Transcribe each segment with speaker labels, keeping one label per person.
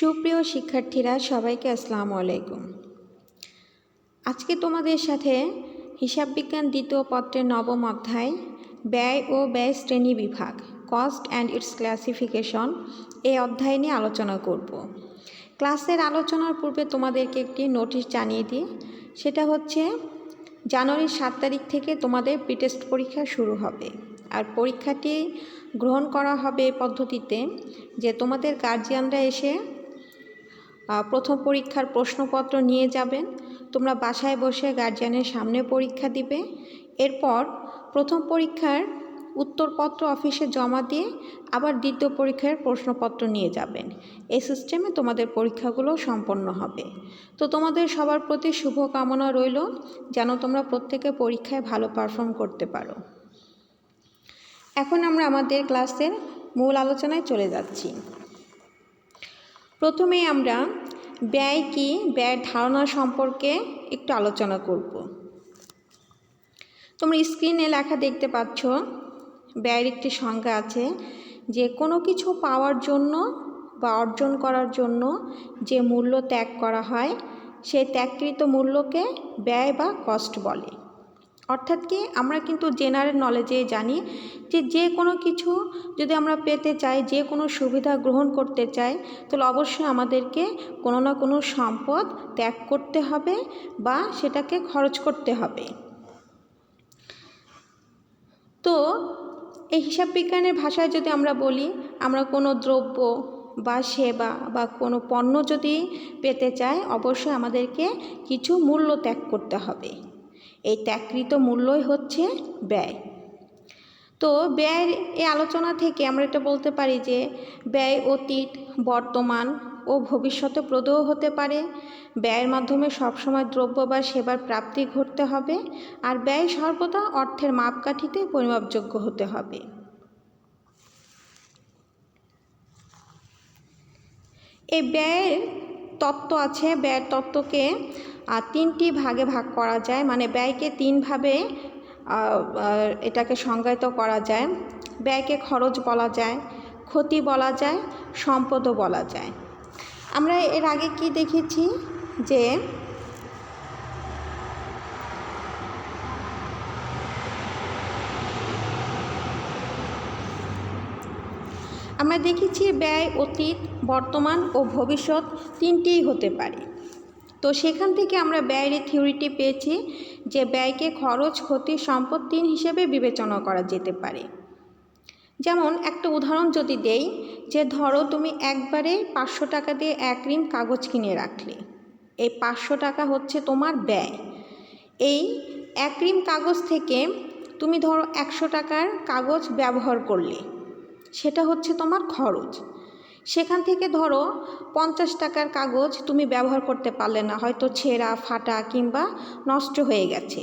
Speaker 1: সুপ্রিয় শিক্ষার্থীরা, সবাইকে আসসালামু আলাইকুম। আজকে তোমাদের সাথে হিসাব বিজ্ঞান দ্বিতীয় পত্রের নবম অধ্যায়, ব্যয় ও ব্যয় শ্রেণি বিভাগ কস্ট অ্যান্ড ইটস ক্লাসিফিকেশন এই অধ্যায় নিয়ে আলোচনা করব। ক্লাসের আলোচনার পূর্বে তোমাদেরকে একটি নোটিশ জানিয়ে দিই। সেটা হচ্ছে জানুয়ারির সাত তারিখ থেকে তোমাদের প্রিটেস্ট পরীক্ষা শুরু হবে। আর পরীক্ষাটি গ্রহণ করা হবে পদ্ধতিতে যে তোমাদের গার্জিয়ানরা এসে প্রথম পরীক্ষার প্রশ্নপত্র নিয়ে যাবেন। তোমরা বাসায় বসে গার্জিয়ানের সামনে পরীক্ষা দিবে। এরপর প্রথম পরীক্ষার উত্তরপত্র অফিসে জমা দিয়ে আবার দ্বিতীয় পরীক্ষার প্রশ্নপত্র নিয়ে যাবেন। এই সিস্টেমে তোমাদের পরীক্ষাগুলো সম্পন্ন হবে। তো তোমাদের সবার প্রতি শুভকামনা রইল, যেন তোমরা প্রত্যেকে পরীক্ষায় ভালো পারফর্ম করতে পারো। এখন আমরা আমাদের ক্লাসের মূল আলোচনায় চলে যাচ্ছি। প্রথমে আমরা ব্যয় কি? ব্যয়ের ধারণা সম্পর্কে একটু আলোচনা করব। তোমরা স্ক্রিনে লেখা দেখতে পাচ্ছ, ব্যয়ের একটি সংজ্ঞা আছে, যে কোনো কিছু পাওয়ার জন্য বা অর্জন করার জন্য যে মূল্য ত্যাগ করা হয়, সেই ত্যাগকৃত মূল্যকে ব্যয় বা কস্ট বলে। অর্থাৎ কি আমরা কিন্তু জেনারেল নলেজে জানি যে যে কোনো কিছু যদি আমরা পেতে চাই, যে কোনো সুবিধা গ্রহণ করতে চাই, তাহলে অবশ্যই আমাদেরকে কোনো না কোনো সম্পদ ত্যাগ করতে হবে বা সেটাকে খরচ করতে হবে। তো এই হিসাব বিজ্ঞানের ভাষায় যদি আমরা বলি, আমরা কোনো দ্রব্য বা সেবা বা কোনো পণ্য যদি পেতে চাই, অবশ্যই আমাদেরকে কিছু মূল্য ত্যাগ করতে হবে। এই ত্যাগকৃত মূল্যই হচ্ছে ব্যয়। তো ব্যয়ের এই আলোচনা থেকে আমরা এটা বলতে পারি যে ব্যয় অতীত, বর্তমান ও ভবিষ্যতে প্রদেয় হতে পারে। ব্যয়ের মাধ্যমে সবসময় দ্রব্য বা সেবার প্রাপ্তি ঘটতে হবে আর ব্যয় সর্বদা অর্থের মাপকাঠিতে পরিমাপযোগ্য হতে হবে। এই ব্যয়ের তত্ত্ব আছে, ব্যয়ের তত্ত্বকে তিনটি ভাগে ভাগ করা যায় মানে ব্যয়কে তিনভাবে এটাকে সংজ্ঞায়িত করা যায়। ব্যয়কে খরচ বলা যায়, ক্ষতি বলা যায়, সম্পদও বলা যায়। আমরা এর আগে কি দেখেছি যে আমরা দেখেছি ব্যয়, অতীত, বর্তমান ও ভবিষ্যৎ তিনটিই হতে পারে। তো সেখান থেকে আমরা ব্যয়ের থিওরিটি পেয়েছি যে ব্যয়কে খরচ, ক্ষতি, সম্পদ তিন হিসেবে বিবেচনা করা যেতে পারে। যেমন একটা উদাহরণ যদি দেই যে ধরো তুমি একবারে পাঁচশো টাকা দিয়ে এক রিম কাগজ কিনে রাখলে। এই পাঁচশো টাকা হচ্ছে তোমার ব্যয়। এই এক রিম কাগজ থেকে তুমি ধরো একশো টাকার কাগজ ব্যবহার করলে, সেটা হচ্ছে তোমার খরচ। সেখান থেকে ধরো পঞ্চাশ টাকার কাগজ তুমি ব্যবহার করতে পারলে না, হয়তো ছেঁড়া, ফাটা কিংবা নষ্ট হয়ে গেছে।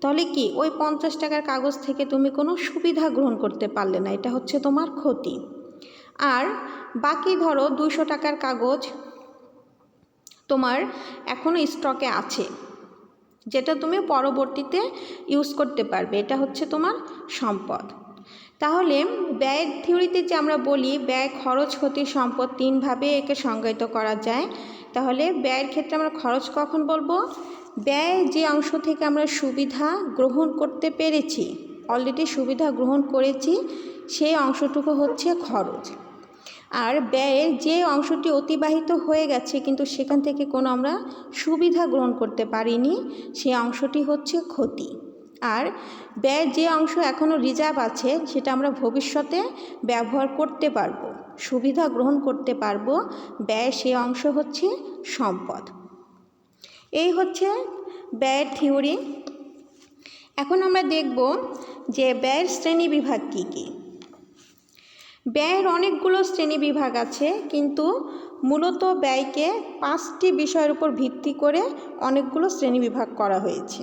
Speaker 1: তাহলে কি ওই পঞ্চাশ টাকার কাগজ থেকে তুমি কোনো সুবিধা গ্রহণ করতে পারলে না, এটা হচ্ছে তোমার ক্ষতি। আর বাকি ধরো দুশো টাকার কাগজ তোমার এখনও স্টকে আছে, যেটা তুমি পরবর্তীতে ইউজ করতে পারবে, এটা হচ্ছে তোমার সম্পদ। তাহলে ব্যয়ের থিওরিতে যে আমরা বলি ব্যয় খরচ ক্ষতি সম্পদ তিনভাবে একে সংজ্ঞায়িত করা যায়। তাহলে ব্যয়ের ক্ষেত্রে আমরা খরচ কখন বলব? ব্যয় যে অংশ থেকে আমরা সুবিধা গ্রহণ করতে পেরেছি অলরেডি সুবিধা গ্রহণ করেছি, সেই অংশটুকু হচ্ছে খরচ। আর ব্যয়ের যে অংশটি অতিবাহিত হয়ে গেছে কিন্তু সেখান থেকে কোনো আমরা সুবিধা গ্রহণ করতে পারিনি, সেই অংশটি হচ্ছে ক্ষতি। আর ব্যয়ের যে অংশ এখনও রিজার্ভ আছে, সেটা আমরা ভবিষ্যতে ব্যবহার করতে পারব, সুবিধা গ্রহণ করতে পারব ব্যয়ের সে অংশ হচ্ছে সম্পদ। এই হচ্ছে ব্যয়ের থিওরি। এখন আমরা দেখব যে ব্যয়ের শ্রেণি বিভাগ কী কী। ব্যয়ের অনেকগুলো শ্রেণি বিভাগ আছে, কিন্তু মূলত ব্যয়কে পাঁচটি বিষয়ের উপর ভিত্তি করে অনেকগুলো শ্রেণি বিভাগ করা হয়েছে।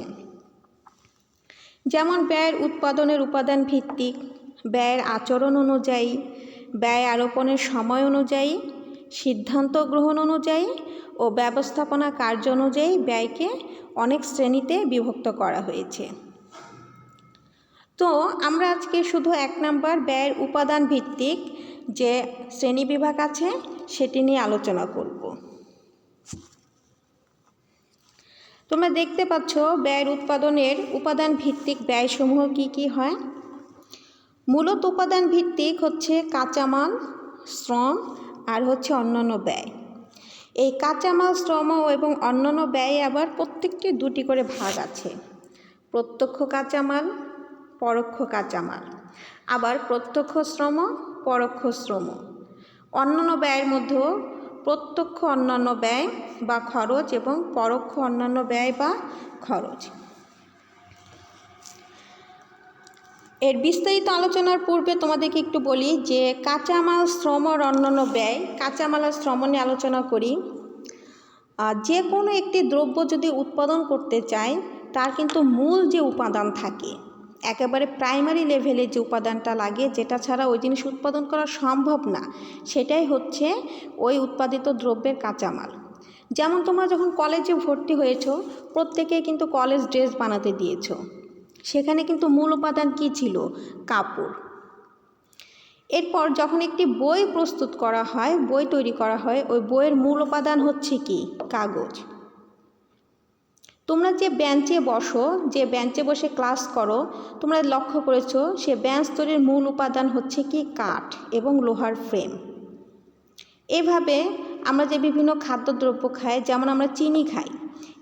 Speaker 1: যেমন ব্যয়ের উৎপাদনের উপাদান ভিত্তিক, ব্যয়ের আচরণ অনুযায়ী, ব্যয় আরোপণের সময় অনুযায়ী, সিদ্ধান্ত গ্রহণ অনুযায়ী ও ব্যবস্থাপনা কার্য অনুযায়ী ব্যয়কে অনেক শ্রেণীতে বিভক্ত করা হয়েছে। তো আমরা আজকে শুধু এক নাম্বার ব্যয়ের উপাদান ভিত্তিক যে শ্রেণীবিভাগ আছে সেটি নিয়ে আলোচনা করব। তোমরা দেখতে পাচ্ছ ব্যয়ের উৎপাদনের উপাদান ভিত্তিক ব্যয়সমূহ কি কি হয়? মূলত উপাদান ভিত্তিক হচ্ছে কাঁচামাল, শ্রম আর হচ্ছে অন্যান্য ব্যয়। এই কাঁচামাল, শ্রম এবং অন্যান্য ব্যয়ে আবার প্রত্যেকটি দুটি করে ভাগ আছে। প্রত্যক্ষ কাঁচামাল, পরোক্ষ কাঁচামাল। আবার প্রত্যক্ষ শ্রম, পরোক্ষ শ্রম। অন্যান্য ব্যয়ের মধ্যেও প্রত্যক্ষ অন্যান্য ব্যয় বা খরচ এবং পরোক্ষ অন্যান্য ব্যয় বা খরচ। এর বিস্তারিত আলোচনার পূর্বে তোমাদেরকে একটু বলি যে কাঁচামাল শ্রম আর অন্যান্য ব্যয়, কাঁচামাল আর শ্রম নিয়ে আলোচনা করি। যে কোনো একটি দ্রব্য যদি উৎপাদন করতে চায়, তার কিন্তু মূল যে উপাদান থাকে একেবারে প্রাইমারি লেভেলে যে উপাদানটা লাগে, যেটা ছাড়া ওই জিনিস উৎপাদন করা সম্ভব না, সেটাই হচ্ছে ওই উৎপাদিত দ্রব্যের কাঁচামাল। যেমন তোমরা যখন কলেজে ভর্তি হয়েছ প্রত্যেকে কিন্তু কলেজ ড্রেস বানাতে দিয়েছ। সেখানে কিন্তু মূল উপাদান কী ছিল? কাপড়। এরপর যখন একটি বই প্রস্তুত করা হয়, বই তৈরি করা হয়, ওই বইয়ের মূল উপাদান হচ্ছে কি? কাগজ। তোমরা যে বেঞ্চে বসো, যে বেঞ্চে বসে ক্লাস করো, তোমরা লক্ষ্য করেছ সে বেঞ্চ তৈরির মূল উপাদান হচ্ছে কি? কাঠ এবং লোহার ফ্রেম এভাবে আমরা যে বিভিন্ন খাদ্যদ্রব্য খাই, যেমন আমরা চিনি খাই,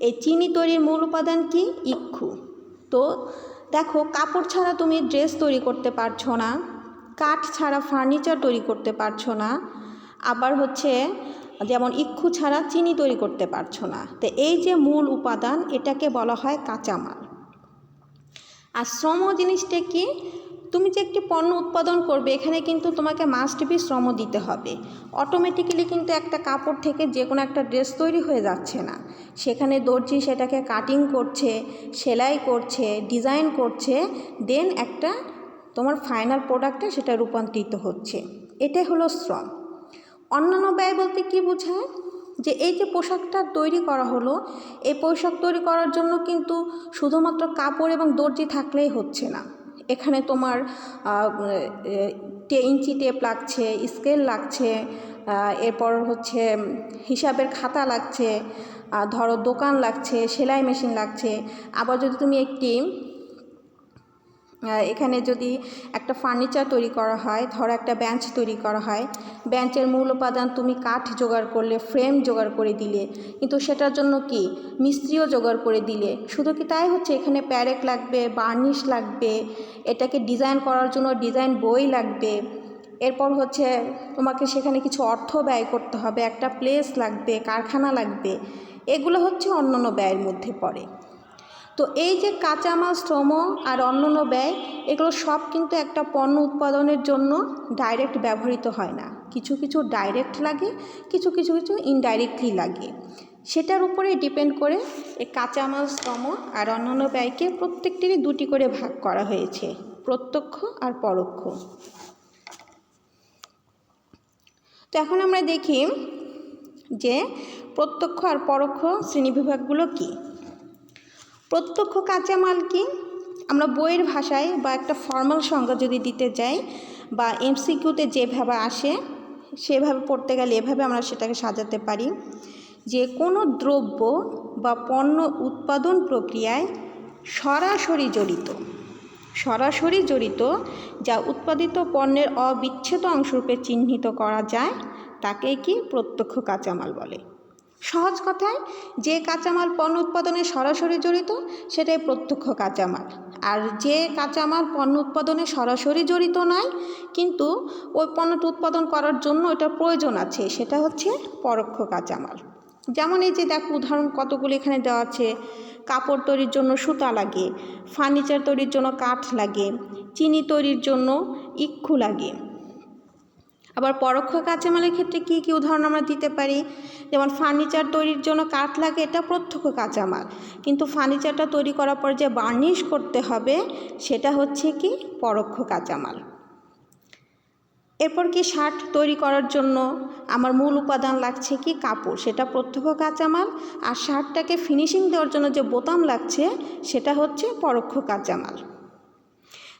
Speaker 1: এই চিনি তৈরির মূল উপাদান কি? ইক্ষু। তো দেখো, কাপড় ছাড়া তুমি ড্রেস তৈরি করতে পারছ না, কাঠ ছাড়া ফার্নিচার তৈরি করতে পারছ না, আবার হচ্ছে যেমন ইক্ষু ছাড়া চিনি তৈরি করতে পারছ না। তো এই যে মূল উপাদান, এটাকে বলা হয় কাঁচামাল। আর শ্রম জিনিসটা কি? তুমি যে একটি পণ্য উৎপাদন করবে, এখানে কিন্তু তোমাকে মাস্ট বি শ্রম দিতে হবে। অটোমেটিক্যালি কিন্তু একটা কাপড় থেকে যে কোনো একটা ড্রেস তৈরি হয়ে যাচ্ছে না। সেখানে দর্জি সেটাকে কাটিং করছে, সেলাই করছে ডিজাইন করছে দেন একটা তোমার ফাইনাল প্রোডাক্টে সেটা রূপান্তরিত হচ্ছে। এটাই হলো শ্রম। অন্যান্য ব্যয় বলতে কি বোঝায়? যে এই যে পোশাকটা তৈরি করা হলো, এই পোশাক তৈরি করার জন্য কিন্তু শুধুমাত্র কাপড় এবং দর্জি থাকলেই হচ্ছে না। এখানে তোমার ইঞ্চি টেপ লাগছে, স্কেল লাগছে এরপর হচ্ছে হিসাবের খাতা লাগছে ধরো দোকান লাগছে, সেলাই মেশিন লাগছে। আবার যদি তুমি একটি এখানে যদি একটা ফার্নিচার তৈরি করা হয়, ধরো একটা বেঞ্চ তৈরি করা হয় বেঞ্চের মূল উপাদান তুমি কাঠ জোগাড় করলে ফ্রেম জোগাড় করে দিলে, কিন্তু সেটার জন্য কি? মিস্ত্রিও জোগাড় করে দিলে। শুধু কি তাই হচ্ছে? এখানে প্যারেক লাগবে বার্নিশ লাগবে, এটাকে ডিজাইন করার জন্য ডিজাইন বই লাগবে, এরপর হচ্ছে তোমাকে সেখানে কিছু অর্থ ব্যয় করতে হবে, একটা প্লেস লাগবে, কারখানা লাগবে, এগুলো হচ্ছে অন্যান্য ব্যয়ের মধ্যে পড়ে। তো এই যে কাঁচামাল শ্রম আর অন্যান্য ব্যয়, এগুলো সব কিন্তু একটা পণ্য উৎপাদনের জন্য ডাইরেক্ট ব্যবহৃত হয় না। কিছু কিছু ডাইরেক্ট লাগে, কিছু কিছু কিছু ইনডাইরেক্টলি লাগে। সেটার উপরেই ডিপেন্ড করে এই কাঁচামাল শ্রম আর অন্যান্য ব্যয়কে প্রত্যেকটিরই দুটি করে ভাগ করা হয়েছে, প্রত্যক্ষ আর পরোক্ষ। তো এখন আমরা দেখি যে প্রত্যক্ষ আর পরোক্ষ শ্রেণীবিভাগগুলো কী? প্রত্যক্ষ কাঁচামাল কি? আমরা বইয়ের ভাষায় বা একটা ফর্মাল সংজ্ঞা যদি দিতে যাই বা এমসিকিউতে যেভাবে আসে, সেভাবে পড়তে গেলে এভাবে আমরা সেটাকে সাজাতে পারি। যে কোনো দ্রব্য বা পণ্য উৎপাদন প্রক্রিয়ায় সরাসরি জড়িত সরাসরি জড়িত যা উৎপাদিত পণ্যের অবিচ্ছেদ অংশরূপে চিহ্নিত করা যায়, তাকে কি প্রত্যক্ষ কাঁচামাল বলে। সহজ কথায়, যে কাঁচামাল পণ্য উৎপাদনে সরাসরি জড়িত, সেটাই প্রত্যক্ষ কাঁচামাল। আর যে কাঁচামাল পণ্য উৎপাদনে সরাসরি জড়িত নয়, কিন্তু ওই পণ্যটি উৎপাদন করার জন্য এটার প্রয়োজন আছে, সেটা হচ্ছে পরোক্ষ কাঁচামাল। যেমন এই যে দেখো উদাহরণ কতগুলো এখানে দেওয়া আছে। কাপড় তৈরির জন্য সুতা লাগে, ফার্নিচার তৈরির জন্য কাঠ লাগে, চিনি তৈরির জন্য ইক্ষু লাগে। আবার পরোক্ষ কাঁচামালের ক্ষেত্রে কী কী উদাহরণ আমরা দিতে পারি? যেমন ফার্নিচার তৈরির জন্য কাঠ লাগে, এটা প্রত্যক্ষ কাঁচামাল। কিন্তু ফার্নিচারটা তৈরি করার পর যে বার্নিশ করতে হবে, সেটা হচ্ছে কি? পরোক্ষ কাঁচামাল। এরপর কি শার্ট তৈরি করার জন্য আমার মূল উপাদান লাগছে কি? কাপড়। সেটা প্রত্যক্ষ কাঁচামাল। আর শার্টটাকে ফিনিশিং দেওয়ার জন্য যে বোতাম লাগছে, সেটা হচ্ছে পরোক্ষ কাঁচামাল।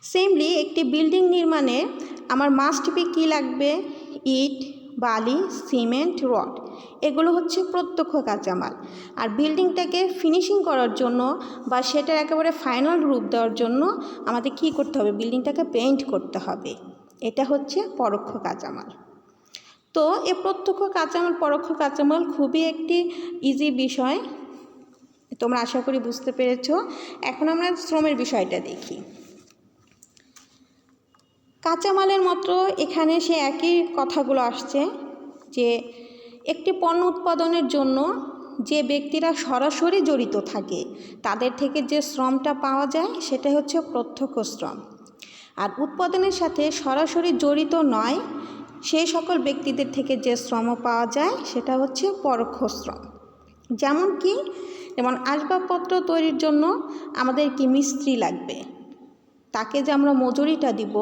Speaker 1: সেমলি একটি বিল্ডিং নির্মাণে আমার মাস্ট বি কী লাগবে? ইট, বালি, সিমেন্ট, রড। এগুলো হচ্ছে প্রত্যক্ষ কাঁচামাল। আর বিল্ডিংটাকে ফিনিশিং করার জন্য বা সেটার একেবারে ফাইনাল রূপ দেওয়ার জন্য আমাদের কি করতে হবে? বিল্ডিংটাকে পেইন্ট করতে হবে। এটা হচ্ছে পরোক্ষ কাঁচামাল। তো এ প্রত্যক্ষ কাঁচামাল, পরোক্ষ কাঁচামাল খুবই একটি ইজি বিষয়। তোমরা আশা করি বুঝতে পেরেছ। এখন আমরা শ্রমের বিষয়টা দেখি। কাঁচামালের মতো এখানে সে একই কথাগুলো আসছে, যে একটি পণ্য উৎপাদনের জন্য যে ব্যক্তিরা সরাসরি জড়িত থাকে, তাদের থেকে যে শ্রমটা পাওয়া যায় সেটা হচ্ছে প্রত্যক্ষ শ্রম। আর উৎপাদনের সাথে সরাসরি জড়িত নয় সেই সকল ব্যক্তিদের থেকে যে শ্রম পাওয়া যায় সেটা হচ্ছে পরোক্ষ শ্রম। যেমন কি, যেমন আসবাবপত্র তৈরির জন্য আমাদের কি মিস্ত্রি লাগবে? তাকে যে আমরা মজুরিটা দিব,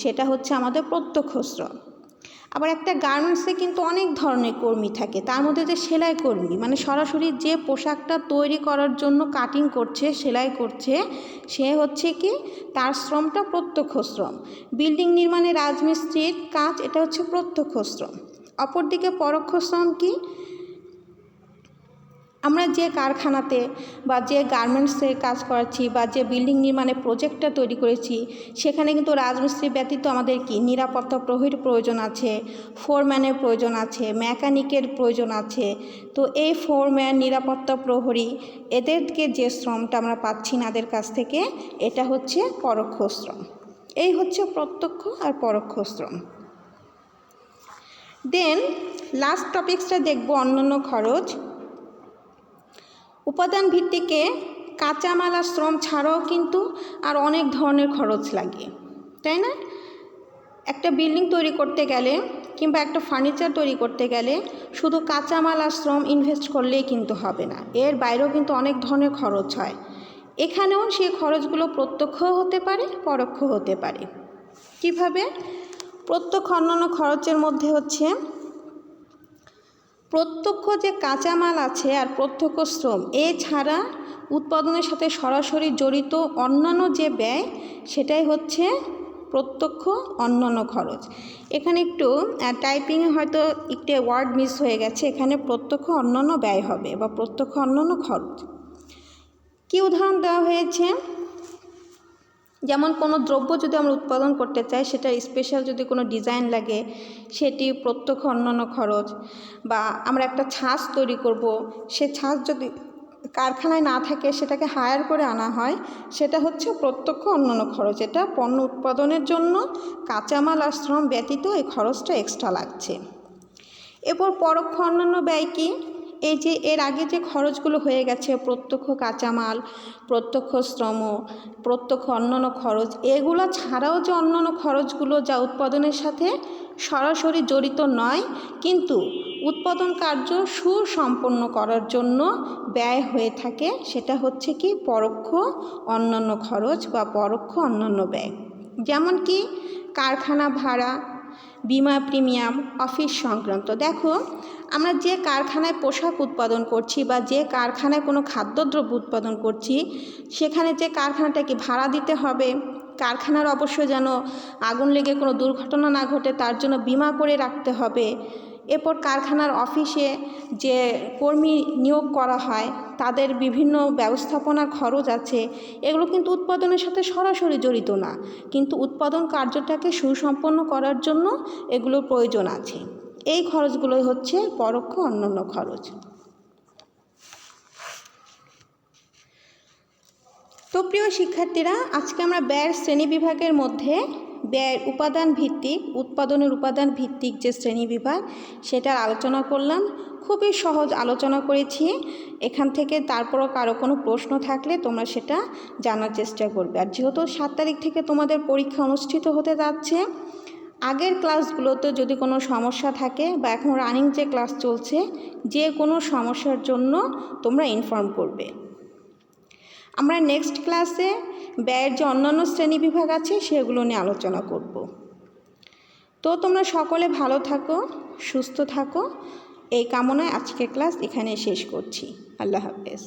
Speaker 1: সেটা হচ্ছে আমাদের প্রত্যক্ষ শ্রম আবার একটা গার্মেন্টসে কিন্তু অনেক ধরনের কর্মী থাকে, তার মধ্যে যে সেলাই কর্মী মানে সরাসরি যে পোশাকটা তৈরি করার জন্য কাটিং করছে, সেলাই করছে, সে হচ্ছে কি, তার শ্রমটা প্রত্যক্ষ শ্রম বিল্ডিং নির্মাণে রাজমিস্ত্রির কাজ, এটা হচ্ছে প্রত্যক্ষ শ্রম অপরদিকে পরোক্ষ শ্রম কি? আমরা যে কারখানাতে বা যে গার্মেন্টসে কাজ করাচ্ছি বা যে বিল্ডিং নির্মাণে প্রজেক্টটা তৈরি করেছি, সেখানে কিন্তু রাজমিস্ত্রি ব্যতীত আমাদের কি? নিরাপত্তা প্রহরীর প্রয়োজন আছে, ফোরম্যানের প্রয়োজন আছে, মেকানিকের প্রয়োজন আছে। তো এই ফোরম্যান, নিরাপত্তা প্রহরী, এদেরকে যে শ্রমটা আমরা পাচ্ছি নাদের কাছ থেকে, এটা হচ্ছে পরোক্ষ শ্রম। এই হচ্ছে প্রত্যক্ষ আর পরোক্ষ শ্রম। দেন লাস্ট টপিক্সটা দেখব, অন্যান্য খরচ। উপাদান ভিত্তিকে কাঁচামাল আর শ্রম ছাড়াও কিন্তু আর অনেক ধরনের খরচ লাগে, তাই না? একটা বিল্ডিং তৈরি করতে গেলে কিংবা একটা ফার্নিচার তৈরি করতে গেলে শুধু কাঁচামাল আর শ্রম ইনভেস্ট করলেই কিন্তু হবে না, এর বাইরেও কিন্তু অনেক ধরনের খরচ হয়। এখানেও সেই খরচগুলো প্রত্যক্ষ হতে পারে পরোক্ষ হতে পারে। কীভাবে? প্রত্যক্ষ অন্যান্য খরচের মধ্যে হচ্ছে প্রত্যক্ষ যে কাঁচামাল আছে আর প্রত্যক্ষ শ্রম এছাড়া উৎপাদনের সাথে সরাসরি জড়িত অন্যান্য যে ব্যয়, সেটাই হচ্ছে প্রত্যক্ষ অন্যান্য খরচ। এখানে একটু টাইপিংয়ে হয়তো একটি ওয়ার্ড মিস হয়ে গেছে, এখানে প্রত্যক্ষ অন্যান্য ব্যয় হবে বা প্রত্যক্ষ অন্যান্য খরচ। কী উদাহরণ দেওয়া হয়েছে? যেমন কোনো দ্রব্য যদি আমরা উৎপাদন করতে চাই, সেটা স্পেশাল যদি কোনো ডিজাইন লাগে, সেটি প্রত্যক্ষ অন্যান্য খরচ বা আমরা একটা ছাঁচ তৈরি করব, সে ছাঁচ যদি কারখানায় না থাকে, সেটাকে হায়ার করে আনা হয়, সেটা হচ্ছে প্রত্যক্ষ অন্যান্য খরচ। এটা পণ্য উৎপাদনের জন্য কাঁচামাল আর শ্রম ব্যতীত এই খরচটা এক্সট্রা লাগছে। এরপর পরোক্ষ অন্যান্য ব্যয় কী? এই যে এর আগে যে খরচগুলো হয়ে গেছে, প্রত্যক্ষ কাঁচামাল, প্রত্যক্ষ শ্রম, প্রত্যক্ষ অন্যান্য খরচ, এগুলো ছাড়াও যে অন্যান্য খরচগুলো যা উৎপাদনের সাথে সরাসরি জড়িত নয়, কিন্তু উৎপাদন কার্য সুসম্পন্ন করার জন্য ব্যয় হয়ে থাকে, সেটা হচ্ছে কি পরোক্ষ অন্যান্য খরচ বা পরোক্ষ অন্যান্য ব্যয়। যেমন কি কারখানা ভাড়া বিমা প্রিমিয়াম, অফিস সংক্রান্ত। দেখো, আমরা যে কারখানায় পোশাক উৎপাদন করছি বা যে কারখানায় কোনো খাদ্যদ্রব্য উৎপাদন করছি, সেখানে যে কারখানাটাকে ভাড়া দিতে হবে, কারখানার অবশ্য যেন আগুন লেগে কোনো দুর্ঘটনা না ঘটে, তার জন্য বিমা করে রাখতে হবে। এরপর কারখানার অফিসে যে কর্মী নিয়োগ করা হয়, তাদের বিভিন্ন ব্যবস্থাপনার খরচ আছে, এগুলো কিন্তু উৎপাদনের সাথে সরাসরি জড়িত না। কিন্তু উৎপাদন কার্যটাকে সুসম্পন্ন করার জন্য এগুলোর প্রয়োজন আছে। এই খরচগুলোই হচ্ছে পরোক্ষ অন্যান্য খরচ। তো প্রিয় শিক্ষার্থীরা, আজকে আমরা ব্যয়ের শ্রেণি বিভাগের মধ্যে ব্যয়ের উপাদান ভিত্তিক, উৎপাদনের উপাদান ভিত্তিক যে শ্রেণি বিভাগ, সেটার আলোচনা করলাম। খুবই সহজ আলোচনা করেছি। এখান থেকে তারপরও কারও কোনো প্রশ্ন থাকলে তোমরা সেটা জানার চেষ্টা করবে। আর যেহেতু সাত তারিখ থেকে তোমাদের পরীক্ষা অনুষ্ঠিত হতে যাচ্ছে, আগের ক্লাসগুলোতে যদি কোনো সমস্যা থাকে বা এখন রানিং যে ক্লাস চলছে, যে কোনো সমস্যার জন্য তোমরা ইনফর্ম করবে। আমরা নেক্সট ক্লাসে ব্যয়ের যে অন্যান্য শ্রেণি বিভাগ আছে সেগুলো নিয়ে আলোচনা করব। তো তোমরা সকলে ভালো থাকো, সুস্থ থাকো। এই কামনায় আজকের ক্লাস এখানে শেষ করছি। আল্লাহ হাফেজ।